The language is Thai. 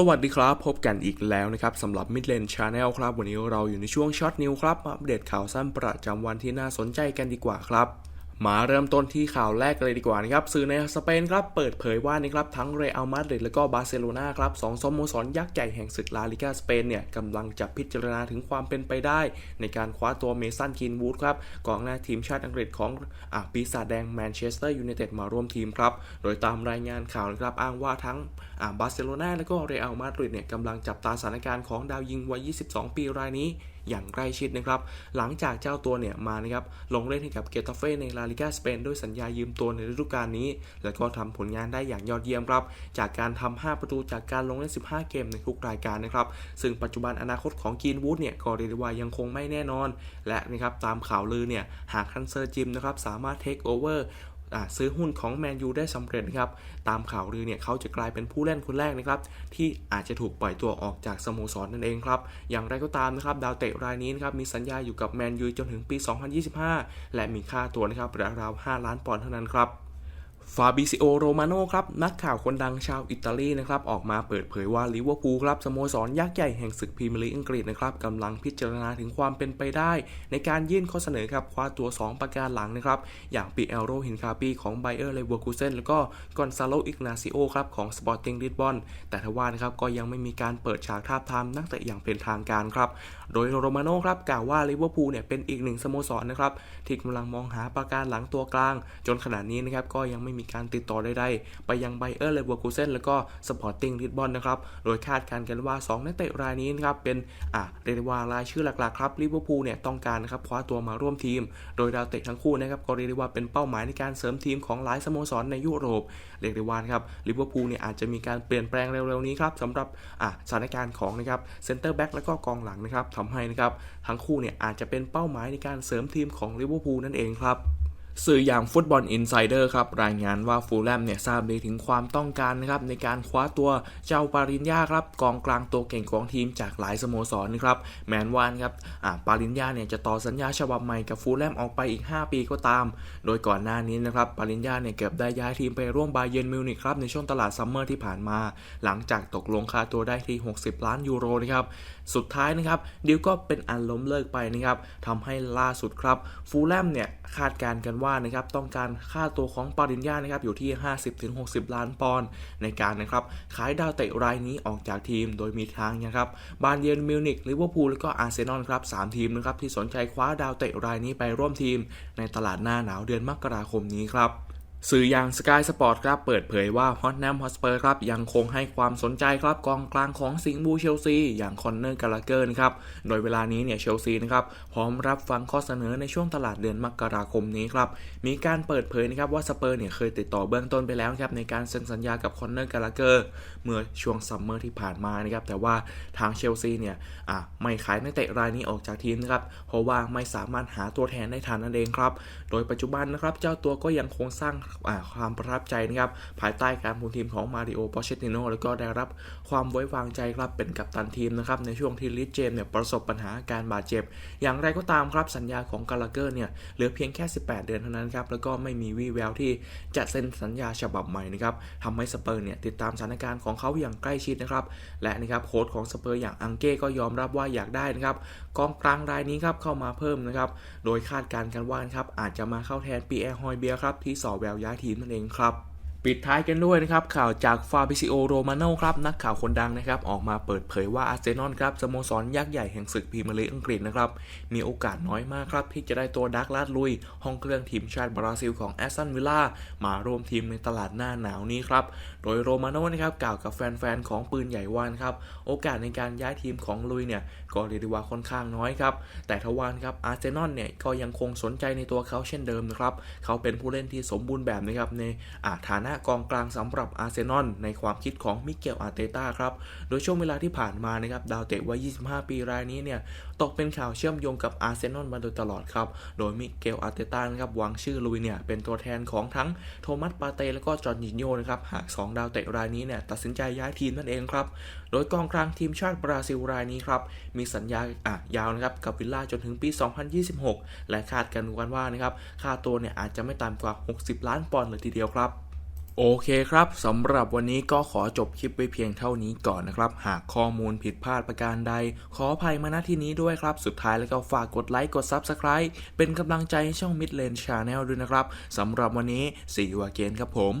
สวัสดีครับ พบกันอีกแล้วนะครับสำหรับ Midland Channel ครับ วันนี้เราอยู่ในช่วงช็อตนิวครับอัปเดตข่าวสั้นประจำวันที่น่าสนใจกันดีกว่าครับ มาเริ่มต้นที่ข่าวแรกเลยดีกว่านะครับ สื่อในสเปนครับเปิดเผยว่านะครับทั้งเรอัลมาดริดและก็บาร์เซโลนาครับสองสโมสรยักษ์ใหญ่แห่งศึกลาลิกาสเปนเนี่ยกำลังจะพิจารณาถึงความเป็นไปได้ ในการคว้าตัวเมสันกินวูดครับกองหน้าทีมชาติอังกฤษของอปีศาจแดงแมนเชสเตอร์ยูไนเต็ดมาร่วมทีมครับ โดยตามรายงานข่าวนะครับอ้างว่าทั้งบาร์เซโลนาและก็เรอัลมาดริดเนี่ยกำลังจับตาสถานการณ์ของดาวยิงวัย 22 ปีรายนี้ อย่างใกล้ชิดนะครับ หลังจากเจ้าตัวเนี่ยมานะครับลงเล่นให้กับเกตาเฟ่ในลาลิกาสเปนด้วยสัญญายืมตัวในฤดูกาลนี้ และก็ทำผลงานได้อย่างยอดเยี่ยมครับ จากการทำ5ประตูจากการลงเล่น 15 เกมในทุกรายการนะครับ ซึ่งปัจจุบันอนาคตของกีนวูดเนี่ยก็เรียกว่ายังคงไม่แน่นอน และนะครับตามข่าวลือเนี่ยหากคันเซอร์จิมนะครับสามารถเทคโอเวอร์ ซื้อหุ้นของแมนยูได้สำเร็จนะครับตามข่าวลือเนี่ยเขาจะกลายเป็นผู้เล่นคนแรกนะครับที่อาจจะถูกปล่อยตัวออกจากสโมสรนั่นเองครับอย่างไรก็ตามนะครับดาวเตะรายนี้นะครับมีสัญญาอยู่กับแมนยูจนถึงปี 2025 และมีค่าตัวนะครับราวๆ5ล้านปอนด์เท่านั้นครับ ฟาบิซิโอโรมาโนครับนักข่าวคนดังชาวอิตาลีนะครับออกมาเปิดเผยว่าลิเวอร์พูลครับสโมสรยักษ์ใหญ่แห่งศึกพรีเมียร์ลีกอังกฤษนะครับกำลังพิจารณาถึงความเป็นไปได้ ในการยื่นข้อเสนอครับคว้าตัว 2 ประการหลังนะครับอย่างปีเอลโรฮินคาปีของไบเออร์เลเวอร์คูเซนแล้วก็กอนซาโลอิกนาซิโอครับของสปอร์ติ้งลิสบอนแต่ทว่านะครับก็ยังไม่มีการเปิดฉากทาบทามนักเตะอย่างเป็นทางการครับโดยโรมาโน่ครับกล่าวว่าลิเวอร์พูลเนี่ยเป็นอีกหนึ่งสโมสรนะครับที่กำลังมองหาประการหลังตัวกลาง จนขณะนี้นะครับก็ยังไม่มีการติดต่อใดๆ ไปยังไบเออร์เลเวอร์คูเซนแล้วก็สปอร์ติ้งลิสบอนนะครับ โดยคาดการณ์กันว่า 2 นักเตะรายนี้นะครับ เป็นอ่าเรียกได้ว่ารายชื่อหลักๆครับลิเวอร์พูลเนี่ยต้องการนะครับคว้าตัวมาร่วมทีม โดยดาวเตะทั้งคู่นะครับก็เรียกได้ว่าเป็นเป้าหมายในการเสริมทีมของหลายสโมสรในยุโรปเรียกได้ว่านะครับลิเวอร์พูลเนี่ยอาจจะมีการเปลี่ยนแปลงเร็วๆนี้ครับสำหรับอ่าสถานการณ์ของนะครับเซนเตอร์แบ็กแล้วก็กองหลังนะครับทำให้นะครับทั้งคู่เนี่ยอาจจะเป็นเป้าหมายในการเสริมทีมของลิเวอร์พูลนั่นเองครับ สื่ออย่างฟุตบอลอินไซเดอร์ครับรายงานว่าฟูลแลมเนี่ยทราบดีถึงความต้องการนะครับในการคว้าตัวเจ้าปาริญญาครับกองกลางตัวเก่งของทีมจากหลายสโมสรนะครับแมนวานครับอาปาริญญาเนี่ยจะต่อสัญญาฉบับใหม่กับฟูลแลมออกไปอีก 5 ปีก็ตาม โดยก่อนหน้านี้นะครับปาริญญาเนี่ยเกือบได้ย้ายทีมไปร่วมบาเยนมิวนิกครับในช่วงตลาดซัมเมอร์ที่ผ่านมา หลังจากตกลงค่าตัวได้ที่ 60 ล้านยูโรนะครับสุดท้ายนะครับดิวก็เป็นอันล้มเลิกไปนะครับทำให้ล่าสุดครับฟูลแลมเนี่ยคาดการณ์กันว่านะครับต้องการค่าตัวของปาริญญานะครับอยู่ที่ 50-60 ล้านปอนด์ในการนะครับขายดาวเตะรายนี้ออกจากทีมโดยมีทางนะครับบาเยร์นมิวนิกลิเวอร์พูลและก็อาร์เซนอลครับสทีมนะครับที่สนใจคว้าดาวเตะรายนี้ไปร่วมทีม ในตลาดหน้าหนาวเดือนมกราคมนี้ครับ สื่ออย่าง Sky Sport ครับเปิดเผยว่าฮอตแนมฮอสเปอร์ครับยังคงให้ความสนใจครับกองกลางของสิงห์บูเชลซีอย่างคอนเนอร์กาลาเกอร์นครับโดยเวลานี้เนี่ยเชลซีนะครับพร้อมรับฟังข้อเสนอในช่วงตลาดเดือนมกราคมนี้ครับมีการเปิดเผยนะครับว่าสเปอร์เนี่ยเคยติดต่อเบื้องต้นไปแล้วครับในการเซ็นสัญญากับคอนเนอร์กาลาเกอร์เมื่อช่วงซัมเมอร์ที่ผ่านมานะครับแต่ว่าทางเชลซีเนี่ยอะไม่ขายนักเตะรายนี้ออกจากทีมนะครับเพราะว่าไม่สามารถหาตัวแทนได้ทันนั่นเองครับโดยปัจจุบันนะครับเจ้าตัวก็ยังคงสร้างความประทับใจนะครับภายใต้การคุมทีมของมาริโอปอเชตติโนแล้วก็ได้รับความไว้วางใจครับเป็นกัปตันทีมนะครับในช่วงที่ลิสเจมเนี่ยประสบปัญหาการบาดเจ็บ อย่างไรก็ตามครับสัญญาของกาลาเกอร์เนี่ยเหลือเพียงแค่ 18 เดือนเท่านั้นครับแล้วก็ไม่มีวี่แววที่จะเซ็นสัญญาฉบับใหม่นะครับทำให้สเปอร์เนี่ยติดตามสถานการณ์ของเขาอย่างใกล้ชิดนะครับและนะครับโค้ชของสเปอร์อย่างอังเก้ก็ยอมรับว่าอยากได้นะครับกองกลางรายนี้ครับเข้ามาเพิ่มนะครับโดยคาดการณ์กันว่านะครับอาจจะมาเข้าแทนปีแอร์ฮอยเบียครับที่สอแววย้ายทีมนั่นเองครับ ปิดท้ายกันด้วยนะครับข่าวจากฟาบิซิโอโรมาโนครับนักข่าวคนดังนะครับออกมาเปิดเผยว่าอาร์เซนอลครับสโมสรยักษ์ใหญ่แห่งศึกพรีเมียร์ลีกอังกฤษนะครับมีโอกาสน้อยมากครับที่จะได้ตัวดักลาดลุย ห้องเครื่องทีมชาติบราซิลของแอสตันวิลล่ามาร่วมทีมในตลาดหน้าหนาวนี้ครับโดยโรมาโนนะครับกล่าวกับแฟนๆของปืนใหญ่วานครับโอกาสในการย้ายทีมของลุยเนี่ยก็เรียกได้ว่าค่อนข้างน้อยครับแต่ทวารครับอาร์เซนอลเนี่ยก็ยังคงสนใจในตัวเขาเช่นเดิมนะครับเขาเป็นผู้เล่นที่สมบูรณ์แบบนะครับในอาฐานะกองกลางสำหรับอาร์เซนอลในความคิดของมิเกลอาร์เตต้าครับ โดยช่วงเวลาที่ผ่านมานะครับดาวเตะวัย 25 ปีรายนี้เนี่ยตกเป็นข่าวเชื่อมโยงกับอาร์เซนอลมาโดยตลอดครับ โดยมิเกลอาร์เตต้านะครับวางชื่อลุยเนี่ยเป็นตัวแทนของทั้งโทมัสปาเต้และก็จอร์จิโยนะครับหาก 2 ดาวเตะรายนี้เนี่ยตัดสินใจย้ายทีมนั่นเองครับ โดยกองกลางทีมชาติบราซิลรายนี้ครับมีสัญญาอะยาวนะครับกับวิลล่าจนถึงปี 2026 และคาดกันกันว่านะครับค่าตัวเนี่ยอาจจะไม่ต่ำกว่า 60 ล้านปอนด์เลยทีเดียวครับ โอเคครับสำหรับวันนี้ก็ขอจบคลิปไว้เพียงเท่านี้ก่อนนะครับ หากข้อมูลผิดพลาดประการใด ขออภัยมาณที่นี้ด้วยครับ สุดท้ายแล้วก็ฝากกดไลค์กด Subscribe เป็นกำลังใจให้ช่อง Midland Channel ด้วยนะครับสำหรับวันนี้ See you again ครับผม